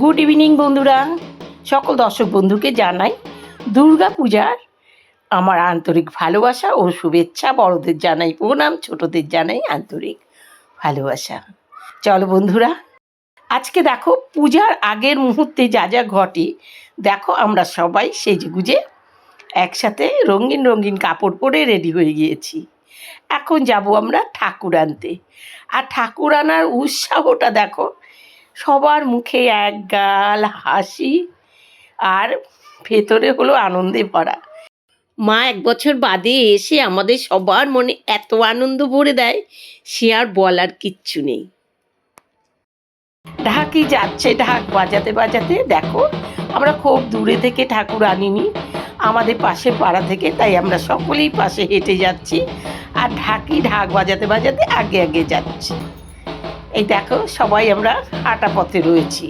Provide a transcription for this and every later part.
Good evening বন্ধুরা। সকল দর্শক বন্ধুকে জানাই, দুর্গা পূজার আমার আন্তরিক ভালোবাসা ও শুভেচ্ছা। বড়দের জানাই প্রণাম, ছোটদের জানাই আন্তরিক ভালোবাসা। চলো বন্ধুরা, আজকে দেখো, পূজার আগের মুহূর্তে যা যা ঘটে, দেখো আমরা সবাই সেজে গুজে একসাথে রঙিন রঙিন কাপড় পরে রেডি হয়ে গিয়েছি। এখন যাব আমরা ঠাকুর আনতে। আর ঠাকুর আনার উৎসাহটা দেখো সবার মুখে এক গাল হাসি আর ভেতরে হলো আনন্দে ভরা। মা এক বছর বাদে এসে আমাদের সবার মনে এত আনন্দ ভরে দেয়, সে আর বলার কিচ্ছু নেই। ঢাকি যাচ্ছে, ঢাক বাজাতে বাজাতে। দেখো, আমরা খুব দূরে থেকে ঠাকুর আনিনি, আমাদের পাশে পাড়া থেকে, তাই আমরা সকলেই পাশে হেঁটে যাচ্ছি। আর ঢাকি ঢাক বাজাতে বাজাতে আগে আগে যাচ্ছি। এই দেখো, সবাই আমরা হাঁটা পথে রয়েছি।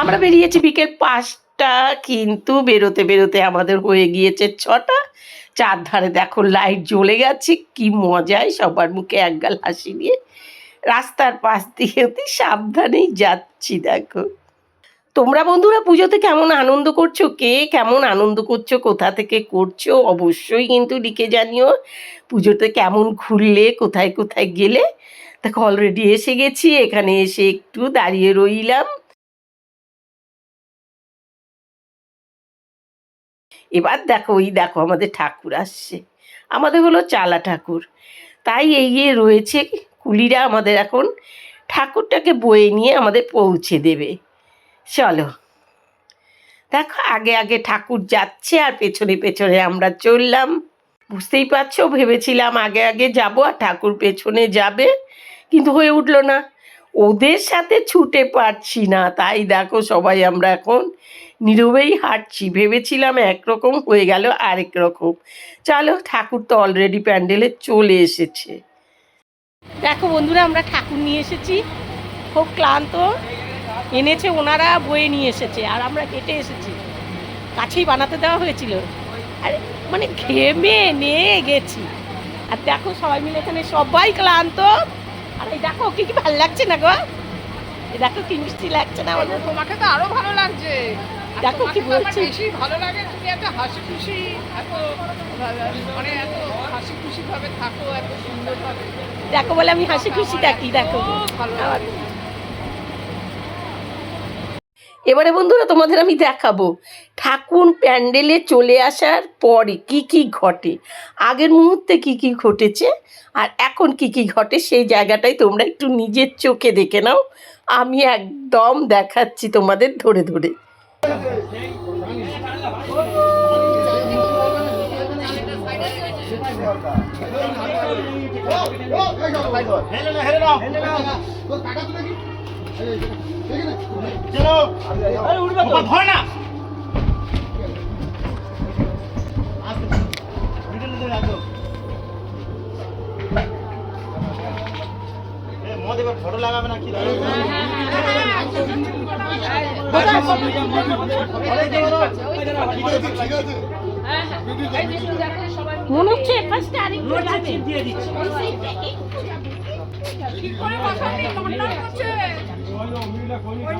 আমরা বেরিয়েছি বিকেল পাঁচটা, কিন্তু বেরোতে বেরোতে আমাদের হয়ে গিয়েছে ছটা। চার ধারে দেখো লাইট জ্বলে গেছে, কি মজায় সবার মুখে একগাল হাসি নিয়ে। রাস্তার পাশ দিয়ে অতি সাবধানেই যাচ্ছি, দেখো। তোমরা বন্ধুরা, পুজোতে কেমন আনন্দ করছ? কে কেমন আনন্দ করছ? কোথা থেকে করছ? অবশ্যই কিন্তু লিখে জানিও। পুজোতে কেমন ঘুরলে? কোথায় কোথায় গেলে? দেখো অলরেডি এসে গেছি, এখানে এসে একটু দাঁড়িয়ে রইলাম। এবার দেখো ওই দেখো আমাদের ঠাকুর আসছে। আমাদের হলো চালা ঠাকুর। তাই এগিয়ে রয়েছে কুলিরা আমাদের এখন ঠাকুরটাকে বয়ে নিয়ে আমাদের পৌঁছে দেবে। চলো। দেখো আগে আগে ঠাকুর যাচ্ছে আর পেছনে পেছনে আমরা চললাম। বুঝতেই পারছ? ভেবেছিলাম আগে আগে যাব আর ঠাকুর পেছনে যাবে, কিন্তু হয়ে উঠল না। ওদের সাথে ছুটে পারছি না, তাই দেখো সবাই আমরা এখন নীরবেই হাঁটছি। ভেবেছিলাম একরকম হয়ে গেল আরেক রকম। চলো, ঠাকুর তো অলরেডি প্যান্ডেলে চলে এসেছে। দেখো বন্ধুরা, আমরা ঠাকুর নিয়ে এসেছি। খুব ক্লান্ত। এনেছে ওনারা, বয়ে নিয়ে এসেছে। আর আমরা হেঁটে এসেছি। কাছেই বানাতে দেওয়া হয়েছিল। আর মানে ঘেমে নিয়ে গেছি। আর দেখো সবাই মিলে এখানে সবাই ক্লান্ত। আর এই দেখো কি কি ভালো লাগছে না গো? এই দেখো কি মিষ্টি লাগছে না আমাদের তোমাকে তো আরও ভালো লাগছে। দেখো কি আমার বলছি। বেশি ভালো লাগে তুমি এত হাসি খুশি এত মানে এত হাসি খুশি ভাবে থাকো এত সুন্দর ভাবে দেখো বলে আমি হাসি খুশি থাকি দেখো। ভালো লাগে। এবারে বন্ধুরা তোমাদের আমি দেখাবো। ঠাকুর প্যান্ডেলে চলে আসার পরে কি কি ঘটে? আগের মুহূর্তে কি কি ঘটেছে? আর এখন কি কি ঘটে? সেই জায়গাটাই তোমরা একটু নিজের চোখে দেখে নাও। আমি একদম দেখাচ্ছি তোমাদের ধরে ধরে। ফটো লাগাবে না কি মনে হচ্ছে ফার্স্ট আরেকটু যাবে ঠিক করে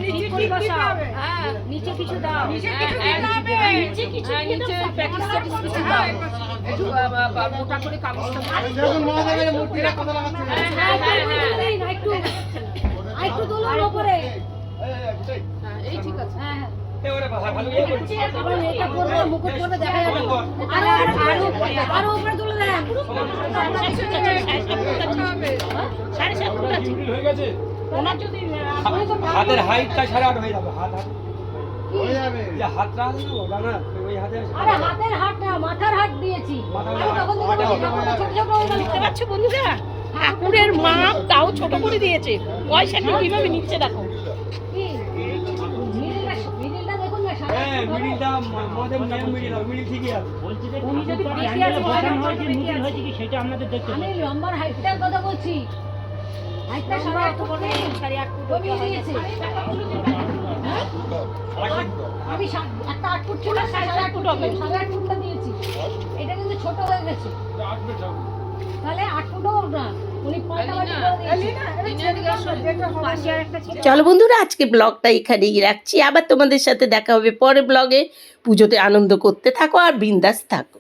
নিচে হ্যাঁ, কিছু দাও নিচে হ্যাঁ, কিছু হ্যাঁ, হ্যাঁ, নিচে হ্যাঁ, কিছু একটু মোটা করে কাগজটা। মূর্তিটা কথা লাগাচ্ছে হ্যাঁ, হ্যাঁ, হ্যাঁ, হ্যাঁ। একটু একটু উপরে হ্যাঁ, এই ঠিক আছে হ্যাঁ হ্যাঁ আরও উপরে তুলে দেন সাড়ে সাত ফুট আছে ওনার যদি হাতের হাইটটা সাড়ে আট হয়ে যাবে হাত হাত। হয়ে যাবে। যে হাতটা আছে না ওটা না ওই হাতে আরে হাতের হাত না মাথার হাত দিয়েছি তখন ছোট ছোট দেখতে পাচ্ছ বন্ধুরা? ঠাকুরের মাপ তাও ছোট করে দিয়েছে। পয়সাটা কীভাবে নিচ্ছে দেখো। হ্যাঁ যদি বেশি আছে আমি লম্বার হাইটটার কথা বলছি। আমি সা- একটা আট ফুট ছিল সাড়ে আট ফুট হবে। সাড়ে আট ফুটটা দিয়েছি। এটা কিন্তু ছোট হয়ে গেছে। তাহলে আট ফুটও না উনি পাল্টাপাল্টি করে দিয়েছে। পাশে আর একটা ছিল। চলো বন্ধুরা আজকে ব্লগটা এখানেই রাখছি। আবার তোমাদের সাথে দেখা হবে পরে ব্লগে। পুজোতে আনন্দ করতে থাকো আর বিন্দাস থাকো।